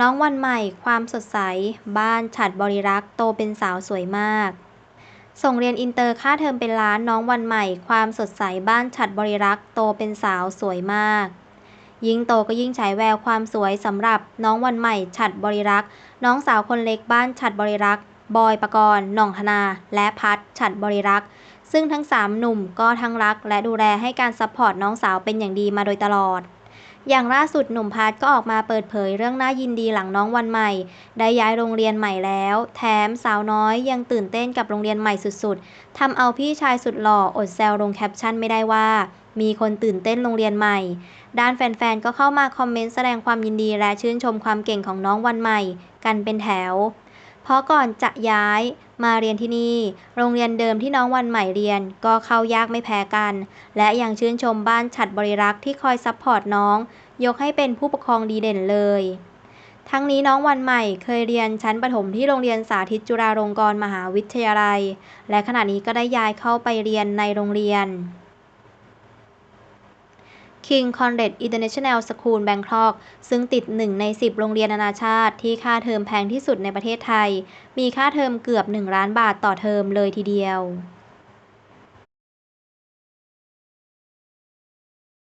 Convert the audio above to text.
น้องวันใหม่ ความสดใส บ้านฉัดบริรักษ์ โตเป็นสาวสวยมาก ส่งเรียนอินเตอร์ค่าเทอมเป็นล้าน น้องวันใหม่ ความสดใส บ้านฉัดบริรักษ์ โตเป็นสาวสวยมาก ยิ่งโตก็ยิ่งฉายแววความสวยสำหรับน้องวันใหม่ ฉัดบริรักษ์ น้องสาวคนเล็กบ้านฉัดบริรักษ์ บอยปกรณ์หน่องธนา และพัดฉัดบริรักษ์ ซึ่งทั้งสามหนุ่มก็ทั้งรัก และดูแลให้การซัพพอร์ตน้องสาวเป็นอย่างดีมาโดยตลอด อย่างล่าสุดหนุ่มพัทก็ออกมาเปิดเผยเรื่องน่ายินดีหลังน้องวันใหม่ ได้ย้ายโรงเรียนใหม่แล้ว แถมสาวน้อยยังตื่นเต้นกับโรงเรียนใหม่สุดๆทำเอาพี่ชายสุดหล่ออดแซวลงแคปชั่นไม่ได้ว่า มีคนตื่นเต้นโรงเรียนใหม่ ด้านแฟนๆก็เข้ามาคอมเมนต์แสดงความยินดีและชื่นชมความเก่งของน้องวันใหม่ กันเป็นแถว เพราะก่อนจะย้าย มาเรียนที่นี่ โรงเรียนเดิมที่น้องวันใหม่เรียนก็เข้ายากไม่แพ้กัน และยังชื่นชมบ้านฉัดบริรักษ์ที่คอยซัพพอร์ตน้อง ยกให้เป็นผู้ปกครองดีเด่นเลย ทั้งนี้น้องวันใหม่เคยเรียนชั้นประถมที่โรงเรียนสาธิตจุฬาลงกรณ์มหาวิทยาลัย และขณะนี้ก็ได้ย้ายเข้าไปเรียนในโรงเรียน King Conrad International School Bangkok ซึ่งติด 1 ใน 10 โรงเรียนนานาชาติที่ค่าเทอมแพงที่สุดในประเทศไทย มีค่าเทอมเกือบ 1 ล้านบาทต่อเทอมเลยทีเดียว